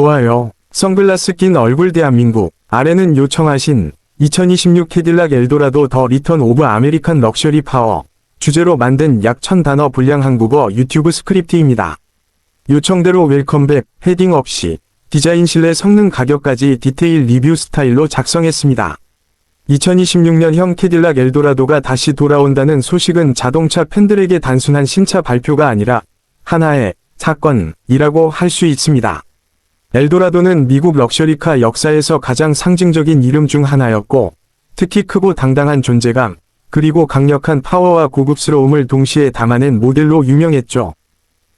좋아요. 선글라스 낀 얼굴 대한민국. 아래는 요청하신 2026 캐딜락 엘도라도 더 리턴 오브 아메리칸 럭셔리 파워. 주제로 만든 약 1000단어 분량 한국어 유튜브 스크립트입니다. 요청대로 웰컴백, 헤딩 없이 디자인 실내 성능 가격까지 디테일 리뷰 스타일로 작성했습니다. 2026년형 캐딜락 엘도라도가 다시 돌아온다는 소식은 자동차 팬들에게 단순한 신차 발표가 아니라 하나의 사건이라고 할 수 있습니다. 엘도라도는 미국 럭셔리카 역사에서 가장 상징적인 이름 중 하나였고, 특히 크고 당당한 존재감, 그리고 강력한 파워와 고급스러움을 동시에 담아낸 모델로 유명했죠.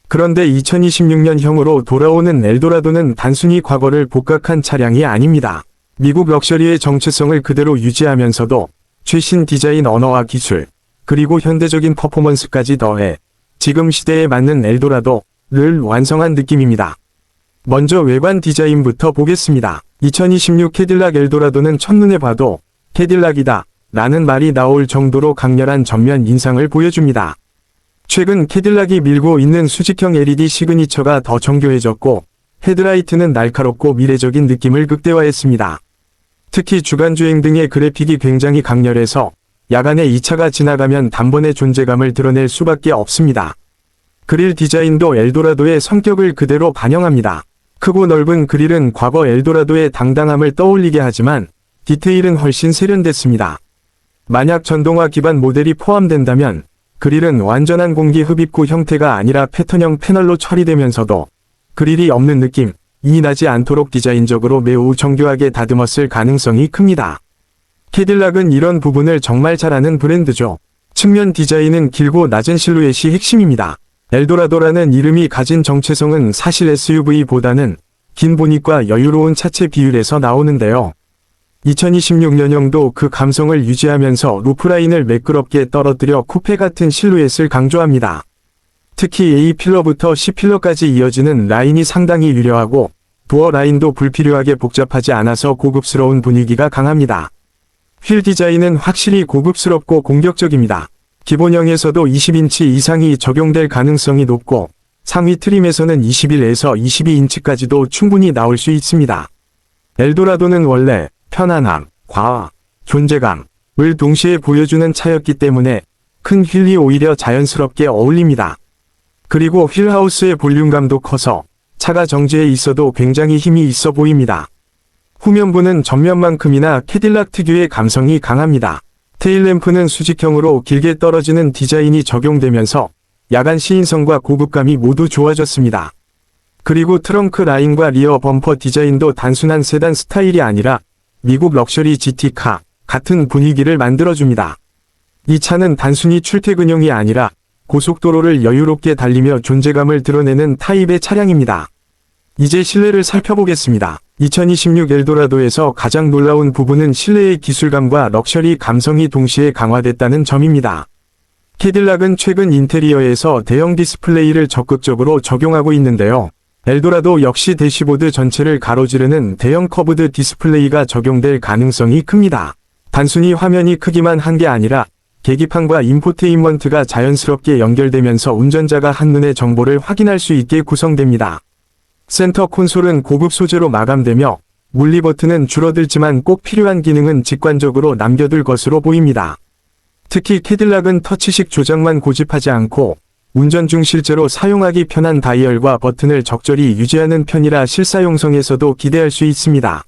그런데 2026년형으로 돌아오는 엘도라도는 단순히 과거를 복각한 차량이 아닙니다. 미국 럭셔리의 정체성을 그대로 유지하면서도 최신 디자인 언어와 기술, 그리고 현대적인 퍼포먼스까지 더해 지금 시대에 맞는 엘도라도를 완성한 느낌입니다. 먼저 외관 디자인부터 보겠습니다. 2026 캐딜락 엘도라도는 첫눈에 봐도 캐딜락이다 라는 말이 나올 정도로 강렬한 전면 인상을 보여줍니다. 최근 캐딜락이 밀고 있는 수직형 LED 시그니처가 더 정교해졌고 헤드라이트는 날카롭고 미래적인 느낌을 극대화했습니다. 특히 주간주행 등의 그래픽이 굉장히 강렬해서 야간에 이 차가 지나가면 단번에 존재감을 드러낼 수밖에 없습니다. 그릴 디자인도 엘도라도의 성격을 그대로 반영합니다. 크고 넓은 그릴은 과거 엘도라도의 당당함을 떠올리게 하지만 디테일은 훨씬 세련됐습니다. 만약 전동화 기반 모델이 포함된다면 그릴은 완전한 공기 흡입구 형태가 아니라 패턴형 패널로 처리되면서도 그릴이 없는 느낌 이 나지 않도록 디자인적으로 매우 정교하게 다듬었을 가능성이 큽니다. 캐딜락은 이런 부분을 정말 잘하는 브랜드죠. 측면 디자인은 길고 낮은 실루엣이 핵심입니다. 엘도라도라는 이름이 가진 정체성은 사실 SUV보다는 긴 보닛과 여유로운 차체 비율에서 나오는데요. 2026년형도 그 감성을 유지하면서 루프라인을 매끄럽게 떨어뜨려 쿠페 같은 실루엣을 강조합니다. 특히 A필러부터 C필러까지 이어지는 라인이 상당히 유려하고 도어 라인도 불필요하게 복잡하지 않아서 고급스러운 분위기가 강합니다. 휠 디자인은 확실히 고급스럽고 공격적입니다. 기본형에서도 20인치 이상이 적용될 가능성이 높고 상위 트림에서는 21에서 22인치까지도 충분히 나올 수 있습니다. 엘도라도는 원래 편안함, 과와 존재감을 동시에 보여주는 차였기 때문에 큰 휠이 오히려 자연스럽게 어울립니다. 그리고 휠하우스의 볼륨감도 커서 차가 정지해 있어도 굉장히 힘이 있어 보입니다. 후면부는 전면만큼이나 캐딜락 특유의 감성이 강합니다. 테일램프는 수직형으로 길게 떨어지는 디자인이 적용되면서 야간 시인성과 고급감이 모두 좋아졌습니다. 그리고 트렁크 라인과 리어 범퍼 디자인도 단순한 세단 스타일이 아니라 미국 럭셔리 GT카 같은 분위기를 만들어줍니다. 이 차는 단순히 출퇴근용이 아니라 고속도로를 여유롭게 달리며 존재감을 드러내는 타입의 차량입니다. 이제 실내를 살펴보겠습니다. 2026 엘도라도에서 가장 놀라운 부분은 실내의 기술감과 럭셔리 감성이 동시에 강화됐다는 점입니다. 캐딜락은 최근 인테리어에서 대형 디스플레이를 적극적으로 적용하고 있는데요. 엘도라도 역시 대시보드 전체를 가로지르는 대형 커브드 디스플레이가 적용될 가능성이 큽니다. 단순히 화면이 크기만 한 게 아니라 계기판과 인포테인먼트가 자연스럽게 연결되면서 운전자가 한눈에 정보를 확인할 수 있게 구성됩니다. 센터 콘솔은 고급 소재로 마감되며 물리 버튼은 줄어들지만 꼭 필요한 기능은 직관적으로 남겨둘 것으로 보입니다. 특히 캐딜락은 터치식 조작만 고집하지 않고 운전 중 실제로 사용하기 편한 다이얼과 버튼을 적절히 유지하는 편이라 실사용성에서도 기대할 수 있습니다.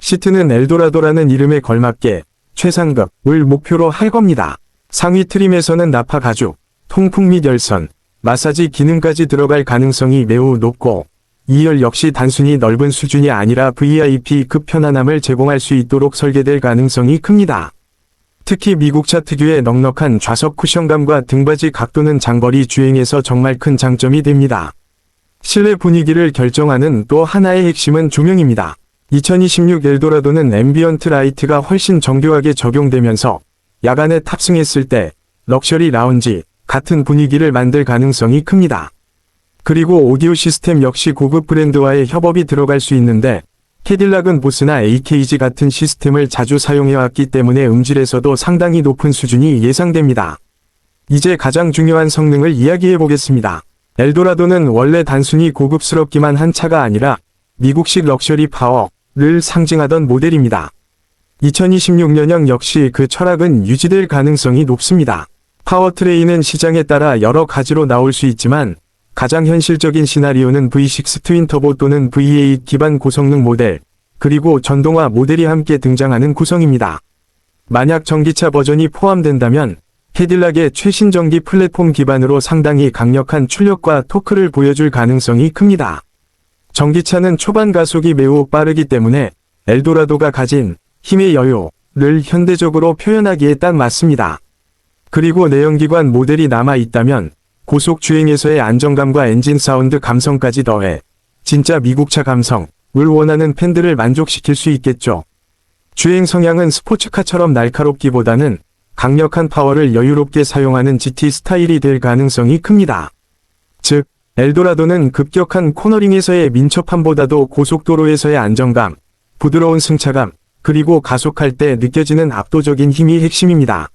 시트는 엘도라도라는 이름에 걸맞게 최상급을 목표로 할 겁니다. 상위 트림에서는 나파 가죽, 통풍 및 열선, 마사지 기능까지 들어갈 가능성이 매우 높고 2열 역시 단순히 넓은 수준이 아니라 VIP급 편안함을 제공할 수 있도록 설계될 가능성이 큽니다. 특히 미국차 특유의 넉넉한 좌석 쿠션감과 등받이 각도는 장거리 주행에서 정말 큰 장점이 됩니다. 실내 분위기를 결정하는 또 하나의 핵심은 조명입니다. 2026 엘도라도는 앰비언트 라이트가 훨씬 정교하게 적용되면서 야간에 탑승했을 때 럭셔리 라운지 같은 분위기를 만들 가능성이 큽니다. 그리고 오디오 시스템 역시 고급 브랜드와의 협업이 들어갈 수 있는데 캐딜락은 보스나 AKG 같은 시스템을 자주 사용해왔기 때문에 음질에서도 상당히 높은 수준이 예상됩니다. 이제 가장 중요한 성능을 이야기해 보겠습니다. 엘도라도는 원래 단순히 고급스럽기만 한 차가 아니라 미국식 럭셔리 파워를 상징하던 모델입니다. 2026년형 역시 그 철학은 유지될 가능성이 높습니다. 파워트레인은 시장에 따라 여러 가지로 나올 수 있지만 가장 현실적인 시나리오는 V6 트윈터보 또는 V8 기반 고성능 모델, 그리고 전동화 모델이 함께 등장하는 구성입니다. 만약 전기차 버전이 포함된다면 캐딜락의 최신 전기 플랫폼 기반으로 상당히 강력한 출력과 토크를 보여줄 가능성이 큽니다. 전기차는 초반 가속이 매우 빠르기 때문에 엘도라도가 가진 힘의 여유를 현대적으로 표현하기에 딱 맞습니다. 그리고 내연기관 모델이 남아 있다면 고속 주행에서의 안정감과 엔진 사운드 감성까지 더해 진짜 미국차 감성을 원하는 팬들을 만족시킬 수 있겠죠. 주행 성향은 스포츠카처럼 날카롭기보다는 강력한 파워를 여유롭게 사용하는 GT 스타일이 될 가능성이 큽니다. 즉, 엘도라도는 급격한 코너링에서의 민첩함보다도 고속도로에서의 안정감, 부드러운 승차감, 그리고 가속할 때 느껴지는 압도적인 힘이 핵심입니다.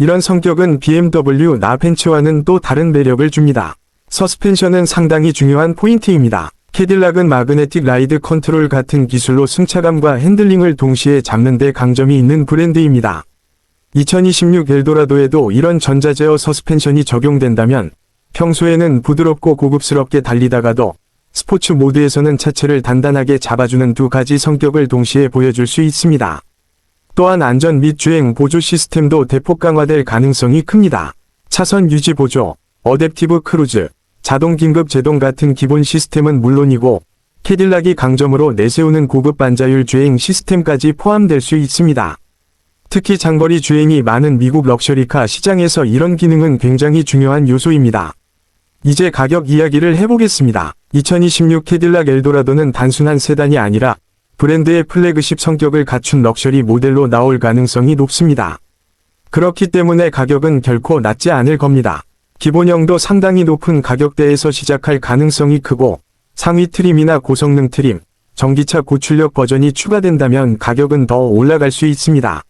이런 성격은 BMW 나펜츠와는 또 다른 매력을 줍니다. 서스펜션은 상당히 중요한 포인트입니다. 캐딜락은 마그네틱 라이드 컨트롤 같은 기술로 승차감과 핸들링을 동시에 잡는 데 강점이 있는 브랜드입니다. 2026 엘도라도에도 이런 전자제어 서스펜션이 적용된다면 평소에는 부드럽고 고급스럽게 달리다가도 스포츠 모드에서는 차체를 단단하게 잡아주는 두 가지 성격을 동시에 보여줄 수 있습니다. 또한 안전 및 주행 보조 시스템도 대폭 강화될 가능성이 큽니다. 차선 유지 보조, 어댑티브 크루즈, 자동 긴급 제동 같은 기본 시스템은 물론이고 캐딜락이 강점으로 내세우는 고급 반자율 주행 시스템까지 포함될 수 있습니다. 특히 장거리 주행이 많은 미국 럭셔리카 시장에서 이런 기능은 굉장히 중요한 요소입니다. 이제 가격 이야기를 해보겠습니다. 2026 캐딜락 엘도라도는 단순한 세단이 아니라 브랜드의 플래그십 성격을 갖춘 럭셔리 모델로 나올 가능성이 높습니다. 그렇기 때문에 가격은 결코 낮지 않을 겁니다. 기본형도 상당히 높은 가격대에서 시작할 가능성이 크고 상위 트림이나 고성능 트림, 전기차 고출력 버전이 추가된다면 가격은 더 올라갈 수 있습니다.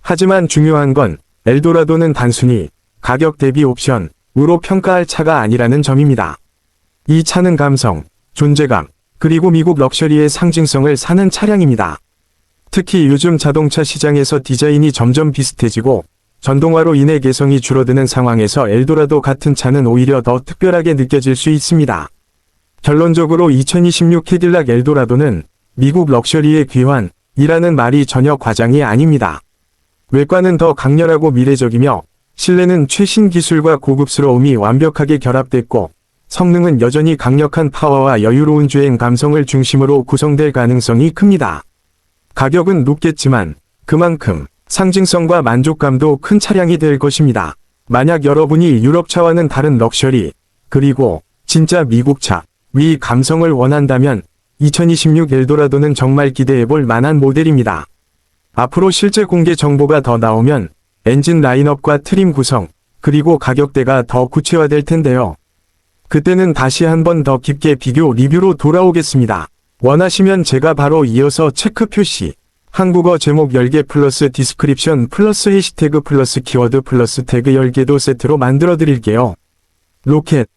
하지만 중요한 건 엘도라도는 단순히 가격 대비 옵션으로 평가할 차가 아니라는 점입니다. 이 차는 감성, 존재감, 그리고 미국 럭셔리의 상징성을 사는 차량입니다. 특히 요즘 자동차 시장에서 디자인이 점점 비슷해지고 전동화로 인해 개성이 줄어드는 상황에서 엘도라도 같은 차는 오히려 더 특별하게 느껴질 수 있습니다. 결론적으로 2026 캐딜락 엘도라도는 미국 럭셔리의 귀환 이라는 말이 전혀 과장이 아닙니다. 외관은 더 강렬하고 미래적이며 실내는 최신 기술과 고급스러움이 완벽하게 결합됐고 성능은 여전히 강력한 파워와 여유로운 주행 감성을 중심으로 구성될 가능성이 큽니다. 가격은 높겠지만 그만큼 상징성과 만족감도 큰 차량이 될 것입니다. 만약 여러분이 유럽차와는 다른 럭셔리, 그리고 진짜 미국차, 위 감성을 원한다면 2026 엘도라도는 정말 기대해볼 만한 모델입니다. 앞으로 실제 공개 정보가 더 나오면 엔진 라인업과 트림 구성, 그리고 가격대가 더 구체화될 텐데요. 그때는 다시 한 번 더 깊게 비교 리뷰로 돌아오겠습니다. 원하시면 제가 바로 이어서 체크 표시, 한국어 제목 10개 플러스 디스크립션 플러스 해시태그 플러스 키워드 플러스 태그 10개도 세트로 만들어 드릴게요. 로켓